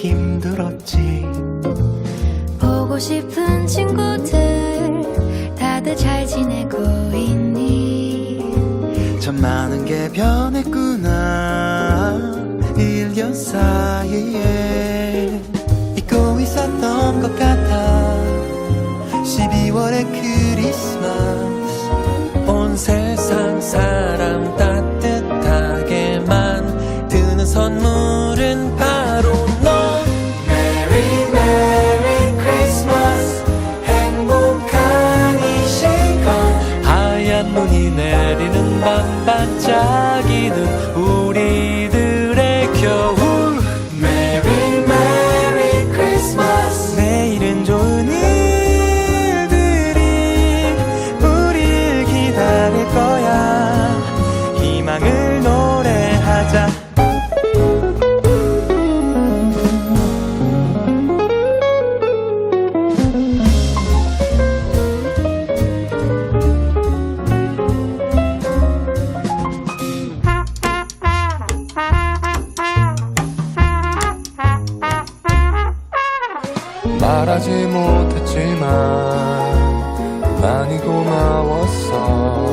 힘들었지. 보고 싶은 친구들 다들 잘 지내고 있니? 참 많은 게 변했구나. 1년 사이에 잊고 있었던 것 같아. 12월의 크리스마스 밤 반짝이는 우리 말하지 못했지만 많이 고마웠어